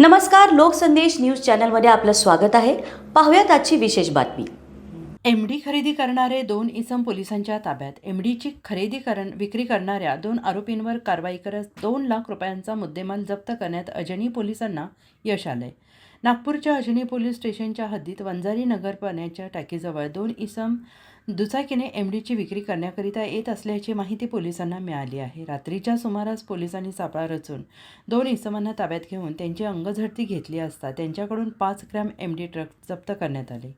नमस्कार लोकसंदेश न्यूज चॅनलमध्ये आपलं स्वागत आहे. पाहूयात आजची विशेष बातमी. एम डी खरेदी करणारे दोन इसम पोलिसांच्या ताब्यात. एम डीची खरेदी करण विक्री करणाऱ्या दोन आरोपींवर कारवाई करत दोन लाख रुपयांचा मुद्देमाल जप्त करण्यात अजनी पोलिसांना यश आलंय. नागपूरच्या अजनी पोलीस स्टेशनच्या हद्दीत वंजारी नगर पाण्याच्या टाकीजवळ दोन इसम दुचाकीने एम डीची विक्री करण्याकरिता येत असल्याची माहिती पोलिसांना मिळाली आहे. रात्रीच्या सुमारास पोलिसांनी सापळा रचून दोन इसमांना ताब्यात घेऊन त्यांची अंगझडती घेतली असता त्यांच्याकडून पाच ग्रॅम एम डी ट्रक जप्त करण्यात आले.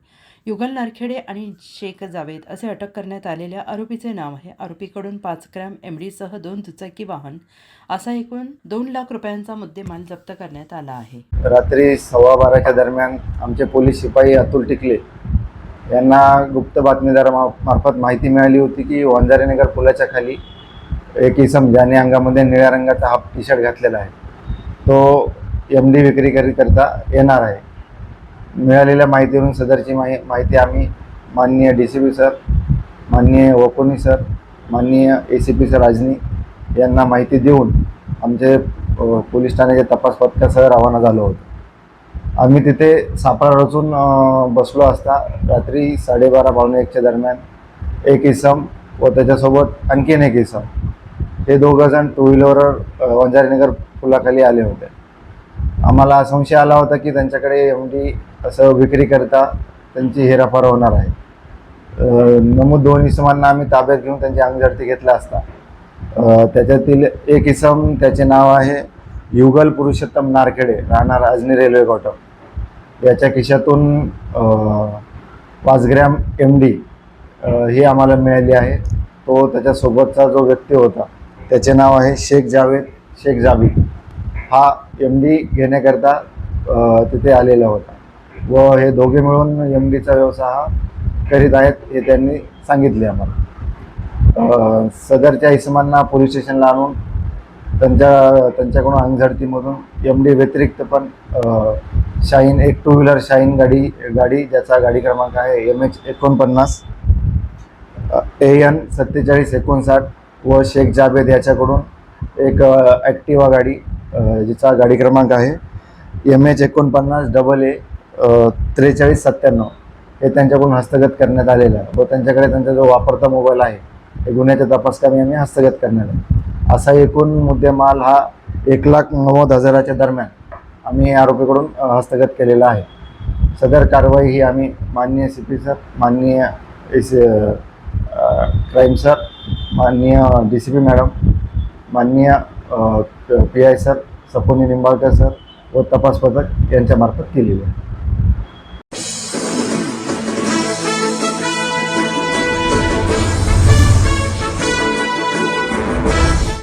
युगल नारखेडे आणि शेख जावेद असे अटक करण्यात आलेल्या आरोपीचे नाव आहे. आरोपीकडून पाच ग्रॅम एम डीसह दोन दुचाकी वाहन असा एकूण दोन लाख रुपयांचा मुद्देमाल जप्त करण्यात आला आहे. रात्री सव्वा बाराच्या दरम्यान आमचे पोलीस शिपाई अतुल टिकले यांना गुप्त बातमीदारा मार्फत माहिती मिळाली होती की वंजारीनगर पुलाच्या खाली एक इसम ज्याने अंगामध्ये निळ्या रंगाचा हाफ टी शर्ट घातलेला आहे. तो एम डी विक्री करता येणार आहे. मिळालेल्या माहितीवरून सदरची माहि माहिती आम्ही माननीय डी सी पी सर माननीय वकोनी सर माननीय ए सी पी सर राजनी यांना माहिती देऊन आमचे पोलीस ठाण्याचे तपास पथकासह रवाना झालो होतो. आम्ही तिथे सापळा रचून बसलो असता. रात्री साडेबारा पावणे एकच्या दरम्यान एक इसम व त्याच्यासोबत आणखीन एक इसम. हे दोघं जण टू व्हीलरवर वंजारीनगर पुलाखाली आले होते. आम्हाला संशय आला होता की त्यांच्याकडे म्हणजे असं विक्री करता त्यांची हेराफार होणार आहे. नमूद दोन इसमांना आम्ही ताब्यात घेऊन त्यांची अंगझडती घेतला असता. त्याच्यातील एक इसम त्याचे नाव आहे युगल पुरुषोत्तम नारखेडे राहणार अजनी रेल्वे कॉटम याच्या खिशातून पाच ग्रॅम एम डी ही आम्हाला मिळाली आहे. तो त्याच्यासोबतचा जो व्यक्ती होता त्याचे नाव आहे शेख जावेद शेख जाबी हा एम डी घेण्याकरता तिथे आलेला होता. व हे दोघे मिळून एम डीचा व्यवसाय हा करीत आहेत हे त्यांनी सांगितले आम्हाला. सदरच्या इसमांना पोलीस स्टेशनला आणून त्यांच्या त्यांच्याकडून अंगझडतीमधून एम डी व्यतिरिक्त पण शाईन एक टू व्हीलर शाईन गाडी गाडी ज्याचा गाडी क्रमांक आहे एम एच एकोणपन्नास. ए एन सत्तेचाळीस एकोणसाठ व शेख जावेद याच्याकडून एक ॲक्टिवा गाडी जिचा गाडी क्रमांक आहे. एम एच एकोणपन्नास डबल ए त्रेचाळीस सत्त्याण्णव. हे त्यांच्याकडून हस्तगत करण्यात आलेलं आहे. व त्यांच्याकडे त्यांचा जो वापरता मोबाईल आहे हे गुन्ह्याच्या तपासकामी आम्ही हस्तगत करण्यात आहे. असा एकूण मुद्देमाल हा एक लाख नव्वद हजाराच्या दरम्यान आम्ही आरोपीकडून हस्तगत केलेला आहे. सदर कारवाई ही आम्ही माननीय सी पी सर माननीय एस क्राईम सर माननीय डी सी पी मॅडम माननीय पी आय सर सपोनी निंबाळकर सर व तपास पथक यांच्यामार्फत केलेली आहे.